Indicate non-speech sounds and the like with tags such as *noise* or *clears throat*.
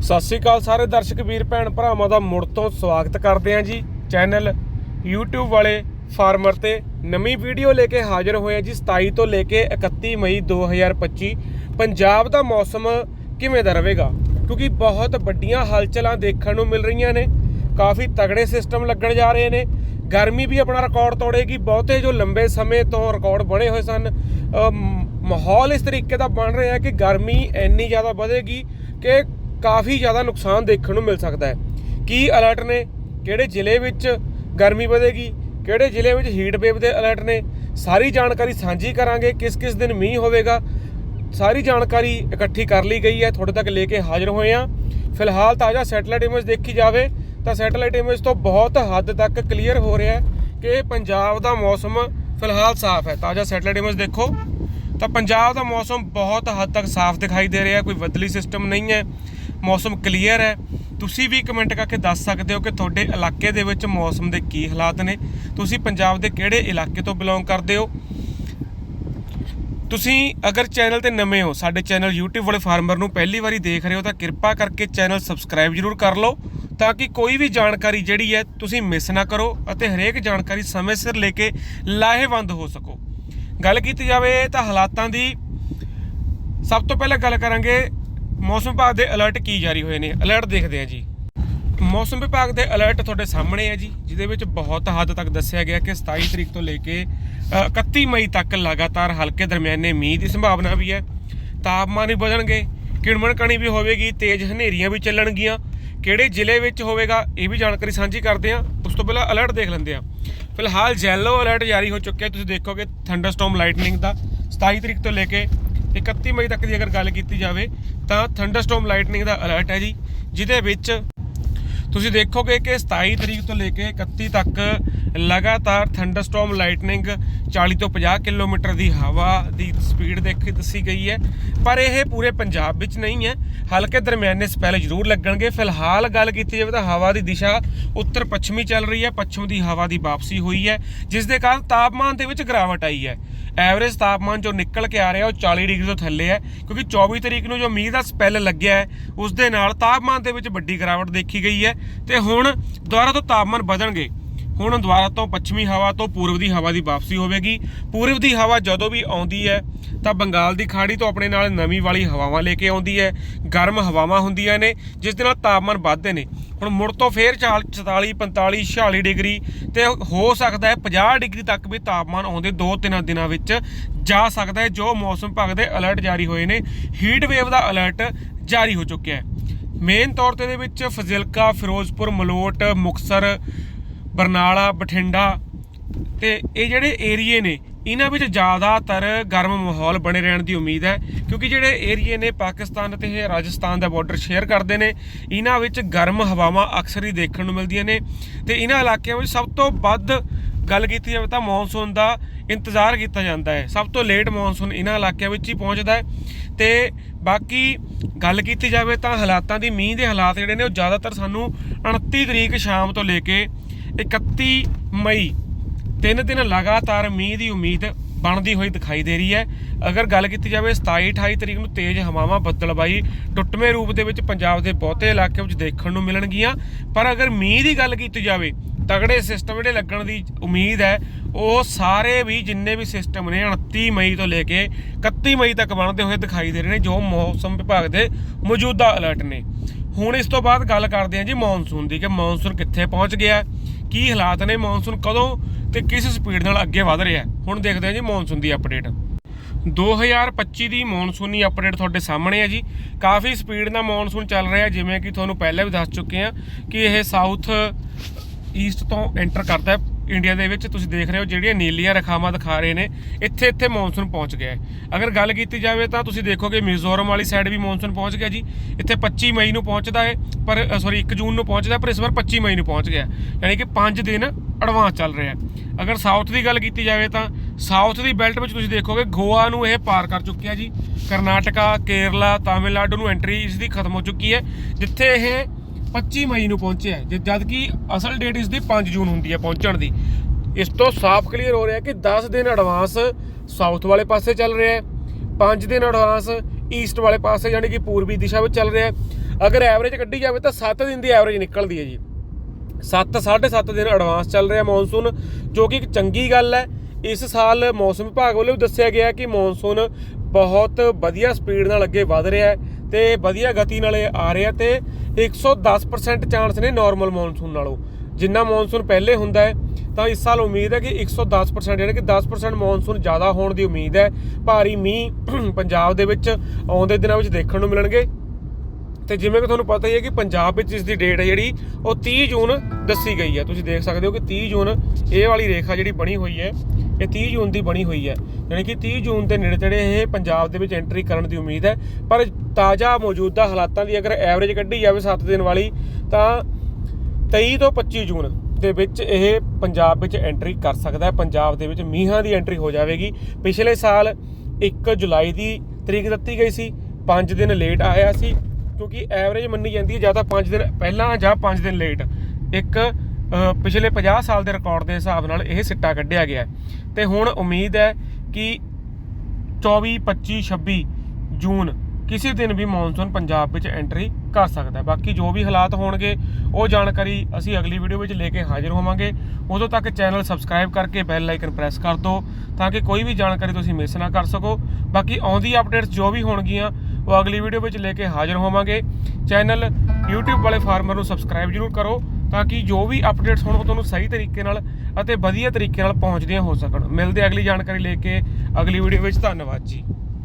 ਸਤਿ ਸ੍ਰੀ ਅਕਾਲ ਸਾਰੇ ਦਰਸ਼ਕ ਵੀਰ ਭੈਣ ਭਰਾਵਾਂ ਦਾ ਮੁੜ ਤੋਂ ਸਵਾਗਤ ਕਰਦੇ ਹਾਂ ਜੀ ਚੈਨਲ YouTube ਵਾਲੇ ਫਾਰਮਰ ਤੇ ਨਵੀਂ ਵੀਡੀਓ ਲੈ ਕੇ ਹਾਜ਼ਰ ਹੋਏ ਹਾਂ ਜੀ 27 ਤੋਂ ਲੈ ਕੇ 31 ਮਈ 2025 ਪੰਜਾਬ ਦਾ ਮੌਸਮ ਕਿਵੇਂ ਦਾ ਰਹੇਗਾ? ਕਿਉਂਕਿ ਬਹੁਤ ਵੱਡੀਆਂ ਹਲਚਲਾਂ ਦੇਖਣ ਨੂੰ ਮਿਲ ਰਹੀਆਂ ਨੇ। ਕਾਫੀ ਤਗੜੇ ਸਿਸਟਮ ਲੱਗਣ ਜਾ ਰਹੇ ਨੇ। ਗਰਮੀ ਵੀ ਆਪਣਾ ਰਿਕਾਰਡ ਤੋੜੇਗੀ। ਬਹੁਤੇ ਜੋ ਲੰਬੇ ਸਮੇਂ ਤੋਂ ਰਿਕਾਰਡ ਬਣੇ ਹੋਏ ਸਨ ਮਾਹੌਲ ਇਸ ਤਰੀਕੇ ਦਾ ਬਣ ਰਿਹਾ ਹੈ ਕਿ ਗਰਮੀ ਇੰਨੀ ਜ਼ਿਆਦਾ ਵਧੇਗੀ ਕਿ ਕਾਫੀ ਜ਼ਿਆਦਾ ਨੁਕਸਾਨ ਦੇਖਣ ਨੂੰ ਮਿਲ ਸਕਦਾ ਹੈ। ਕੀ ਅਲਰਟ ਨੇ? ਕਿਹੜੇ ਜ਼ਿਲ੍ਹੇ ਵਿੱਚ ਗਰਮੀ ਵਧੇਗੀ? ਕਿਹੜੇ ਜ਼ਿਲ੍ਹੇ ਵਿੱਚ ਹੀਟ ਵੇਵ ਦੇ ਅਲਰਟ ਨੇ? ਸਾਰੀ ਜਾਣਕਾਰੀ ਸਾਂਝੀ ਕਰਾਂਗੇ। ਕਿਸ ਕਿਸ ਦਿਨ ਮੀਂਹ ਹੋਵੇਗਾ? ਸਾਰੀ ਜਾਣਕਾਰੀ ਇਕੱਠੀ ਕਰ ਲਈ ਗਈ ਹੈ। ਤੁਹਾਡੇ ਤੱਕ ਲੈ ਕੇ ਹਾਜ਼ਰ ਹੋਏ ਹਾਂ। ਫਿਲਹਾਲ ਤਾਜ਼ਾ ਸੈਟਲਾਈਟ ਇਮੇਜ ਦੇਖੀ ਜਾਵੇ, ਤਾਂ ਸੈਟੇਲਾਈਟ ਇਮੇਜ ਤੋਂ ਬਹੁਤ ਹੱਦ ਤੱਕ ਕਲੀਅਰ ਹੋ ਰਿਹਾ ਹੈ ਕਿ ਪੰਜਾਬ ਦਾ ਮੌਸਮ ਫਿਲਹਾਲ ਸਾਫ਼ ਹੈ। ਤਾਜ਼ਾ ਸੈਟਲਾਈਟ ਇਮੇਜ ਦੇਖੋ। ਤਾਂ ਪੰਜਾਬ ਦਾ ਮੌਸਮ ਬਹੁਤ ਹੱਦ ਤੱਕ ਸਾਫ਼ ਦਿਖਾਈ ਦੇ ਰਿਹਾ ਕੋਈ ਬਦਲੀ ਸਿਸਟਮ ਨਹੀਂ ਹੈ। ਮੌਸਮ ਕਲੀਅਰ ਹੈ। ਤੁਸੀਂ ਵੀ ਕਮੈਂਟ ਕਰਕੇ ਦੱਸ ਸਕਦੇ ਹੋ ਕਿ ਤੁਹਾਡੇ ਇਲਾਕੇ ਦੇ ਵਿੱਚ ਮੌਸਮ ਦੇ ਕੀ ਹਾਲਾਤ ਨੇ। ਤੁਸੀਂ ਪੰਜਾਬ ਦੇ ਕਿਹੜੇ ਇਲਾਕੇ ਤੋਂ ਬਿਲੋਂਗ ਕਰਦੇ ਹੋ? ਤੁਸੀਂ ਅਗਰ ਚੈਨਲ ਤੇ ਨਵੇਂ ਹੋ, ਸਾਡੇ ਚੈਨਲ YouTube ਵਾਲੇ ਫਾਰਮਰ ਨੂੰ ਪਹਿਲੀ ਵਾਰੀ ਦੇਖ ਰਹੇ ਹੋ ਤਾਂ ਕਿਰਪਾ ਕਰਕੇ ਚੈਨਲ ਸਬਸਕ੍ਰਾਈਬ ਜ਼ਰੂਰ ਕਰ ਲਓ ਤਾਂ ਕਿ ਕੋਈ ਵੀ ਜਾਣਕਾਰੀ ਜਿਹੜੀ ਹੈ ਤੁਸੀਂ ਮਿਸ ਨਾ ਕਰੋ ਅਤੇ ਹਰੇਕ ਜਾਣਕਾਰੀ ਸਮੇਂ ਸਿਰ ਲੈ ਕੇ ਲਾਹੇਵੰਦ ਹੋ ਸਕੋ। ਗੱਲ ਕੀਤੀ ਜਾਵੇ ਤਾਂ ਹਾਲਾਤਾਂ ਦੀ, ਸਭ ਤੋਂ ਪਹਿਲਾਂ ਗੱਲ ਕਰਾਂਗੇ ਮੌਸਮ ਵਿਭਾਗ ਦੇ ਅਲਰਟ ਕੀ ਜਾਰੀ ਹੋਏ ਨੇ? ਅਲਰਟ ਦੇਖਦੇ ਹਾਂ ਜੀ। ਮੌਸਮ ਵਿਭਾਗ ਦੇ ਅਲਰਟ ਤੁਹਾਡੇ ਸਾਹਮਣੇ ਹੈ ਜੀ ਜਿਹਦੇ ਵਿੱਚ ਬਹੁਤ ਹੱਦ ਤੱਕ ਦੱਸਿਆ ਗਿਆ ਕਿ 27 ਤਰੀਕ ਤੋਂ ਲੈ ਕੇ ਅ, 31 ਮਈ ਤੱਕ ਲਗਾਤਾਰ ਹਲਕੇ ਦਰਮਿਆਨੇ ਮੀਂਹ ਦੀ ਸੰਭਾਵਨਾ ਵੀ ਹੈ। ਤਾਪਮਾਨ ਵੀ ਵਧਣਗੇ ਕਿਣਮਣ ਕਣੀ ਵੀ ਹੋਵੇਗੀ ਤੇਜ਼ ਹਨੇਰੀਆਂ ਵੀ ਚੱਲਣਗੀਆਂ। ਕਿਹੜੇ ਜ਼ਿਲ੍ਹੇ ਵਿੱਚ ਹੋਵੇਗਾ ਇਹ ਵੀ ਜਾਣਕਾਰੀ ਸਾਂਝੀ ਕਰਦੇ ਹਾਂ। ਉਸ ਤੋਂ ਪਹਿਲਾਂ ਅਲਰਟ ਦੇਖ ਲੈਂਦੇ ਹਾਂ। ਫਿਲਹਾਲ ਯੈਲੋ ਅਲਰਟ ਜਾਰੀ ਹੋ ਚੁੱਕਿਆ। ਤੁਸੀਂ ਦੇਖੋਗੇ ਥੰਡਰਸਟਾਰਮ ਲਾਈਟਨਿੰਗ ਦਾ 27 ਤਰੀਕ ਤੋਂ ਲੈ ਕੇ 31 ਮਈ ਤੱਕ ਦੀ ਅਗਰ ਗੱਲ ਕੀਤੀ ਜਾਵੇ ਤਾਂ ਥੰਡਰਸਟਾਰਮ ਲਾਈਟਨਿੰਗ ਦਾ ਅਲਰਟ ਹੈ ਜੀ, ਜਿਹਦੇ ਵਿੱਚ ਤੁਸੀਂ ਦੇਖੋਗੇ ਕਿ 27 ਤਰੀਕ ਤੋਂ ਲੈ ਕੇ 31 ਤੱਕ ਲਗਾਤਾਰ ਥੰਡਰਸਟਾਰਮ ਲਾਈਟਨਿੰਗ 40 ਤੋਂ 50 ਕਿਲੋਮੀਟਰ ਦੀ ਹਵਾ ਦੀ ਸਪੀਡ ਦੇਖੀ ਦੱਸੀ ਗਈ ਹੈ। ਪਰ ਇਹ ਪੂਰੇ ਪੰਜਾਬ ਵਿੱਚ ਨਹੀਂ ਹੈ। ਹਲਕੇ ਦਰਮਿਆਨੇ ਸਪੈਲ ਜ਼ਰੂਰ ਲੱਗਣਗੇ। ਫਿਲਹਾਲ ਗੱਲ ਕੀਤੀ ਜਾਵੇ ਤਾਂ ਹਵਾ ਦੀ ਦਿਸ਼ਾ ਉੱਤਰ ਪੱਛਮੀ ਚੱਲ ਰਹੀ ਹੈ। ਪੱਛਮ ਦੀ ਹਵਾ ਦੀ ਵਾਪਸੀ ਹੋਈ ਹੈ। ਜਿਸ ਦੇ ਕਾਰਨ ਤਾਪਮਾਨ ਦੇ ਵਿੱਚ ਗਿਰਾਵਟ ਆਈ ਹੈ। ਐਵਰੇਜ ਤਾਪਮਾਨ ਜੋ ਨਿਕਲ ਕੇ ਆ ਰਿਹਾ ਉਹ 40 ਡਿਗਰੀ ਤੋਂ ਥੱਲੇ ਹੈ, ਕਿਉਂਕਿ 24 ਤਰੀਕ ਨੂੰ ਜੋ ਮੀਂਹ ਦਾ ਸਪੈਲ ਲੱਗਿਆ ਹੈ ਉਸ ਦੇ ਨਾਲ ਤਾਪਮਾਨ ਦੇ ਵਿੱਚ ਵੱਡੀ ਗਿਰਾਵਟ ਦੇਖੀ ਗਈ ਹੈ ਤੇ ਹੁਣ ਦੁਬਾਰਾ ਤੋਂ ਤਾਪਮਾਨ ਵਧਣਗੇ। ਹੁਣ ਦੁਬਾਰਾ ਤੋਂ ਪੱਛਮੀ ਹਵਾ ਤੋਂ ਪੂਰਬ ਦੀ ਹਵਾ ਦੀ ਵਾਪਸੀ ਹੋਵੇਗੀ। ਪੂਰਬ ਦੀ ਹਵਾ ਜਦੋਂ ਵੀ ਆਉਂਦੀ ਹੈ, ਤਾਂ ਬੰਗਾਲ ਦੀ ਖਾੜੀ ਤੋਂ ਆਪਣੇ ਨਾਲ ਨਵੀਂ ਵਾਲੀ ਹਵਾਵਾਂ ਲੈ ਕੇ ਆਉਂਦੀ ਹੈ। ਗਰਮ ਹਵਾਵਾਂ ਹੁੰਦੀਆਂ ਨੇ, ਜਿਸ ਦੇ ਨਾਲ ਤਾਪਮਾਨ ਵੱਧਦੇ ਨੇ। ਹੁਣ ਮੁੜ ਤੋਂ ਫੇਰ 40 44 45 46 ਡਿਗਰੀ ਤੇ ਹੋ ਸਕਦਾ ਹੈ 50 ਡਿਗਰੀ ਤੱਕ ਵੀ ਤਾਪਮਾਨ ਆਉਂਦੇ 2-3 ਦਿਨਾਂ ਵਿੱਚ ਜਾ ਸਕਦਾ ਹੈ, ਜੋ ਮੌਸਮ ਵਿਭਾਗ ਦੇ ਅਲਰਟ ਜਾਰੀ ਹੋਏ ਨੇ। ਹੀਟ ਵੇਵ ਦਾ ਅਲਰਟ ਜਾਰੀ ਹੋ ਚੁੱਕਿਆ ਹੈ। ਮੇਨ ਤੌਰ ਤੇ ਦੇ ਵਿੱਚ ਫਜ਼ਿਲਕਾ, ਫਿਰੋਜ਼ਪੁਰ, ਮਲੋਟ ਮੁਕਸਰ ਬਰਨਾਲਾ, ਬਠਿੰਡਾ ਤੇ ਇਹ ਜਿਹੜੇ ਏਰੀਏ ਨੇ ਇਹਨਾਂ ਵਿੱਚ ਜ਼ਿਆਦਾਤਰ ਗਰਮ ਮਾਹੌਲ ਬਣੇ ਰਹਿਣ ਦੀ ਉਮੀਦ ਹੈ, ਕਿਉਂਕਿ ਜਿਹੜੇ ਏਰੀਏ ਨੇ ਪਾਕਿਸਤਾਨ ਅਤੇ ਇਹ ਰਾਜਸਥਾਨ ਦਾ ਬਾਰਡਰ ਸ਼ੇਅਰ ਕਰਦੇ ਨੇ, ਇਹਨਾਂ ਵਿੱਚ ਗਰਮ ਹਵਾਵਾਂ ਅਕਸਰ ਹੀ ਦੇਖਣ ਨੂੰ ਮਿਲਦੀਆਂ ਨੇ ਤੇ ਇਹਨਾਂ ਇਲਾਕਿਆਂ ਵਿੱਚ ਸਭ ਤੋਂ ਵੱਧ ਗੱਲ ਕੀਤੀ ਜਾਵੇ ਤਾਂ ਮੌਨਸੂਨ ਦਾ ਇੰਤਜ਼ਾਰ ਕੀਤਾ ਜਾਂਦਾ ਹੈ। ਸਭ ਤੋਂ ਲੇਟ ਮੌਨਸੂਨ ਇਹਨਾਂ ਇਲਾਕਿਆਂ ਵਿੱਚ ਹੀ ਪਹੁੰਚਦਾ ਹੈ ਤੇ ਬਾਕੀ ਗੱਲ ਕੀਤੀ ਜਾਵੇ ਤਾਂ ਹਾਲਾਤਾਂ ਦੀ, ਮੀਂਹ ਦੇ ਹਾਲਾਤ ਜਿਹੜੇ ਨੇ ਉਹ ਜ਼ਿਆਦਾਤਰ ਸਾਨੂੰ 29 ਤਰੀਕ ਸ਼ਾਮ ਤੋਂ ਲੈ ਕੇ 31 ਮਈ ਤਿੰਨ ਦਿਨ ਲਗਾਤਾਰ ਮੀਂਹ ਦੀ ਉਮੀਦ ਬਣਦੀ ਹੋਈ ਦਿਖਾਈ ਦੇ ਰਹੀ ਹੈ। ਅਗਰ ਗੱਲ ਕੀਤੀ ਜਾਵੇ 27 28 ਤਰੀਕ ਨੂੰ ਤੇਜ਼ ਹਵਾਵਾਂ ਬੱਦਲਬਾਈ ਟੁੱਟਵੇਂ ਰੂਪ ਦੇ ਵਿੱਚ ਪੰਜਾਬ ਦੇ ਬਹੁਤੇ ਇਲਾਕੇ ਵਿੱਚ ਦੇਖਣ ਨੂੰ ਮਿਲਣਗੀਆਂ। ਪਰ ਅਗਰ ਮੀਂਹ ਦੀ ਗੱਲ ਕੀਤੀ ਜਾਵੇ, ਤਗੜੇ ਸਿਸਟਮ ਜਿਹੜੇ ਲੱਗਣ ਦੀ ਉਮੀਦ ਹੈ, ਉਹ ਸਾਰੇ ਵੀ ਜਿੰਨੇ ਵੀ ਸਿਸਟਮ ਨੇ 29 ਮਈ ਤੋਂ ਲੈ ਕੇ 31 ਮਈ ਤੱਕ ਬਣਦੇ ਹੋਏ ਦਿਖਾਈ ਦੇ ਰਹੇ ਨੇ, ਜੋ ਮੌਸਮ ਵਿਭਾਗ ਦੇ ਮੌਜੂਦਾ ਅਲਰਟ ਨੇ। ਹੁਣ ਇਸ ਤੋਂ ਬਾਅਦ ਗੱਲ ਕਰਦੇ ਹਾਂ ਜੀ ਮੌਨਸੂਨ ਦੀ, ਕਿ ਮੌਨਸੂਨ ਕਿੱਥੇ ਪਹੁੰਚ ਗਿਆ ਕੀ ਹਾਲਾਤ ਨੇ, ਮੌਨਸੂਨ ਕਦੋਂ ਤੇ ਕਿਸ ਸਪੀਡ ਨਾਲ ਅੱਗੇ ਵਧ ਰਿਹਾ ਹੁਣ ਦੇਖਦੇ ਹਾਂ ਜੀ ਮੌਨਸੂਨ ਦੀ ਅਪਡੇਟ 2025 ਦੀ ਮੌਨਸੂਨੀ ਅਪਡੇਟ ਤੁਹਾਡੇ ਸਾਹਮਣੇ ਹੈ ਜੀ। ਕਾਫੀ ਸਪੀਡ ਨਾਲ ਮੌਨਸੂਨ ਚੱਲ ਰਿਹਾ ਜਿਵੇਂ ਕਿ ਤੁਹਾਨੂੰ ਪਹਿਲਾਂ ਵੀ ਦੱਸ ਚੁੱਕੇ ਹਾਂ ਕਿ ਇਹ ਸਾਊਥ ਈਸਟ ਤੋਂ ਐਂਟਰ ਕਰਦਾ ਹੈ ਇੰਡੀਆ ਦੇ ਵਿੱਚ। ਤੁਸੀਂ ਦੇਖ ਰਹੇ ਹੋ ਜਿਹੜੀਆਂ ਨੀਲੀਆਂ ਰਖਾਵਾਂ ਦਿਖਾ ਰਹੇ ਨੇ, ਇੱਥੇ ਇੱਥੇ ਮੌਨਸੂਨ ਪਹੁੰਚ ਗਿਆ ਹੈ। ਅਗਰ ਗੱਲ ਕੀਤੀ ਜਾਵੇ ਤਾਂ ਤੁਸੀਂ ਦੇਖੋਗੇ ਮਿਜ਼ੋਰਮ ਵਾਲੀ ਸਾਈਡ ਵੀ ਮੌਨਸੂਨ ਪਹੁੰਚ ਗਿਆ ਜੀ। ਇੱਥੇ 25 ਮਈ ਨੂੰ ਪਹੁੰਚਦਾ ਹੈ, ਪਰ ਸੌਰੀ 1 ਜੂਨ ਨੂੰ ਪਹੁੰਚਦਾ ਪਰ ਇਸ ਵਾਰ 25 ਮਈ ਨੂੰ ਪਹੁੰਚ ਗਿਆ ਯਾਨੀ ਕਿ 5 ਦਿਨ ਐਡਵਾਂਸ ਚੱਲ ਰਿਹਾ ਹੈ। ਅਗਰ ਸਾਊਥ ਦੀ ਗੱਲ ਕੀਤੀ ਜਾਵੇ ਤਾਂ ਸਾਊਥ ਦੀ ਬੈਲਟ ਵਿੱਚ ਤੁਸੀਂ ਦੇਖੋਗੇ ਗੋਆ ਨੂੰ ਇਹ ਪਾਰ ਕਰ ਚੁੱਕਿਆ ਜੀ। ਕਰਨਾਟਕਾ ਕੇਰਲਾ ਤਾਮਿਲਨਾਡੂ ਨੂੰ ਐਂਟਰੀ ਇਸ ਦੀ ਖਤਮ ਹੋ ਚੁੱਕੀ ਹੈ ਜਿੱਥੇ ਇਹ 25 ਮਈ ਨੂੰ ਪਹੁੰਚਿਆ ਹੈ, ਜਦ ਜਦ ਕਿ ਅਸਲ ਡੇਟ ਇਸ ਦੀ 5 ਜੂਨ ਹੁੰਦੀ ਹੈ ਪਹੁੰਚਣ ਦੀ। ਇਸ ਤੋਂ ਸਾਫ਼ ਕਲੀਅਰ ਹੋ ਰਿਹਾ ਕਿ 10 ਦਿਨ ਐਡਵਾਂਸ ਸਾਊਥ ਵਾਲੇ ਪਾਸੇ ਚੱਲ ਰਿਹਾ ਹੈ 5 ਦਿਨ ਐਡਵਾਂਸ ਈਸਟ ਵਾਲੇ ਪਾਸੇ ਯਾਨੀ ਕਿ ਪੂਰਬੀ ਦਿਸ਼ਾ ਵਿੱਚ ਚੱਲ ਰਿਹਾ ਹੈ। ਅਗਰ ਐਵਰੇਜ ਕੱਢੀ ਜਾਵੇ ਤਾਂ 7 ਦਿਨ ਦੀ ਐਵਰੇਜ ਨਿਕਲਦੀ ਹੈ ਜੀ। 7 7.5 ਦਿਨ ਐਡਵਾਂਸ ਚੱਲ ਰਿਹਾ ਮੌਨਸੂਨ ਜੋ ਕਿ ਇੱਕ ਚੰਗੀ ਗੱਲ ਹੈ। ਇਸ ਸਾਲ ਮੌਸਮ ਵਿਭਾਗ ਵੱਲੋਂ ਵੀ ਦੱਸਿਆ ਗਿਆ ਕਿ ਮੌਨਸੂਨ ਬਹੁਤ ਵਧੀਆ ਸਪੀਡ ਨਾਲ ਅੱਗੇ ਵਧ ਰਿਹਾ ਹੈ ਤੇ ਵਧੀਆ ਗਤੀ ਨਾਲ ਇਹ ਆ ਰਿਹਾ ਤੇ 110% ਚਾਂਸ ਨੇ ਨਾਰਮਲ ਮੌਨਸੂਨ ਨਾਲੋਂ। ਜਿੰਨਾ ਮੌਨਸੂਨ ਪਹਿਲੇ ਹੁੰਦਾ ਹੈ, ਤਾਂ ਇਸ ਸਾਲ ਉਮੀਦ ਹੈ ਕਿ 110% ਯਾਨੀ ਕਿ 10% ਮੌਨਸੂਨ ਜ਼ਿਆਦਾ ਹੋਣ ਦੀ ਉਮੀਦ ਹੈ। ਭਾਰੀ ਮੀਂਹ *clears throat* ਪੰਜਾਬ ਦੇ ਵਿੱਚ ਆਉਂਦੇ ਦਿਨਾਂ ਵਿੱਚ ਦੇਖਣ ਨੂੰ ਮਿਲਣਗੇ। ਤੇ ਜਿਵੇਂ ਕਿ ਤੁਹਾਨੂੰ ਪਤਾ ਹੀ ਹੈ ਕਿ ਪੰਜਾਬ ਵਿੱਚ ਇਸ ਦੀ ਡੇਟ ਹੈ ਜਿਹੜੀ, ਉਹ 30 ਜੂਨ ਦੱਸੀ ਗਈ ਹੈ। ਤੁਸੀਂ ਦੇਖ ਸਕਦੇ ਹੋ ਕਿ 30 ਜੂਨ ਇਹ ਵਾਲੀ ਰੇਖਾ ਜਿਹੜੀ ਬਣੀ ਹੋਈ ਹੈ, ਇਹ 30 ਜੂਨ ਦੀ ਬਣੀ ਹੋਈ ਹੈ। ਯਾਨੀ ਕਿ 30 ਜੂਨ ਦੇ ਨੇੜੇ ਤੇੜੇ ਇਹ ਪੰਜਾਬ ਦੇ ਵਿੱਚ ਐਂਟਰੀ ਕਰਨ ਦੀ ਉਮੀਦ ਹੈ। ਪਰ ਤਾਜ਼ਾ ਮੌਜੂਦਾ ਹਾਲਾਤਾਂ ਦੀ ਅਗਰ ਐਵਰੇਜ ਕੱਢੀ ਜਾਵੇ 7 ਦਿਨ ਵਾਲੀ, ਤਾਂ 23 ਤੋਂ 25 ਜੂਨ ਦੇ ਵਿੱਚ ਇਹ ਪੰਜਾਬ ਵਿੱਚ ਐਂਟਰੀ ਕਰ ਸਕਦਾ ਹੈ। ਪੰਜਾਬ ਦੇ ਵਿੱਚ ਮੀਂਹਾਂ ਦੀ ਐਂਟਰੀ ਹੋ ਜਾਵੇਗੀ। ਪਿਛਲੇ ਸਾਲ 1 ਜੁਲਾਈ ਦੀ ਤਰੀਕ ਦਿੱਤੀ ਗਈ ਸੀ। 5 ਦਿਨ ਲੇਟ ਆਇਆ ਸੀ। ਕਿਉਂਕਿ ਐਵਰੇਜ ਮੰਨੀ ਜਾਂਦੀ ਹੈ ਜਾਂ ਤਾਂ 5 ਦਿਨ ਪਹਿਲਾਂ ਜਾਂ 5 ਦਿਨ ਲੇਟ ਇੱਕ ਪਿਛਲੇ 50 ਸਾਲ ਦੇ ਰਿਕਾਰਡ ਦੇ ਹਿਸਾਬ ਨਾਲ ਇਹ ਸਿੱਟਾ ਕੱਢਿਆ ਗਿਆ ਹੈ। ਤੇ ਹੁਣ ਉਮੀਦ ਹੈ ਕਿ 24 25 26 ਜੂਨ ਕਿਸੇ ਦਿਨ ਵੀ ਮੌਨਸੂਨ ਪੰਜਾਬ ਵਿੱਚ ਐਂਟਰੀ ਕਰ ਸਕਦਾ ਹੈ। ਬਾਕੀ ਜੋ ਵੀ ਹਾਲਾਤ ਹੋਣਗੇ, ਉਹ ਜਾਣਕਾਰੀ ਅਸੀਂ ਅਗਲੀ ਵੀਡੀਓ ਵਿੱਚ ਲੈ ਕੇ ਹਾਜ਼ਰ ਹੋਵਾਂਗੇ। ਉਦੋਂ ਤੱਕ ਚੈਨਲ ਸਬਸਕ੍ਰਾਈਬ ਕਰਕੇ ਬੈਲ ਆਈਕਨ ਪ੍ਰੈਸ ਕਰ ਦਿਓ ਤਾਂ ਕਿ ਕੋਈ ਵੀ ਜਾਣਕਾਰੀ ਤੁਸੀਂ ਮਿਸ ਨਾ ਕਰ ਸਕੋ। ਬਾਕੀ ਆਉਂਦੀ ਅਪਡੇਟਸ ਜੋ ਵੀ ਹੋਣਗੀਆਂ ਉਹ ਅਗਲੀ ਵੀਡੀਓ ਵਿੱਚ ਲੈ ਕੇ ਹਾਜ਼ਰ ਹੋਵਾਂਗੇ। ਚੈਨਲ YouTube ਵਾਲੇ ਫਾਰਮਰ ਨੂੰ ਸਬਸਕ੍ਰਾਈਬ ਜਰੂਰ ਕਰੋ ਤਾਂ ਕਿ ਜੋ ਵੀ ਅਪਡੇਟਸ ਹੋਣ ਉਹ ਤੁਹਾਨੂੰ ਸਹੀ ਤਰੀਕੇ ਨਾਲ ਅਤੇ ਵਧੀਆ ਤਰੀਕੇ ਨਾਲ ਪਹੁੰਚਦੀਆਂ ਹੋ ਸਕਣ। ਮਿਲਦੇ ਅਗਲੀ ਜਾਣਕਾਰੀ ਲੈ ਕੇ। ਅਗਲੀ ਵੀਡੀਓ ਵਿੱਚ ਧੰਨਵਾਦ ਜੀ।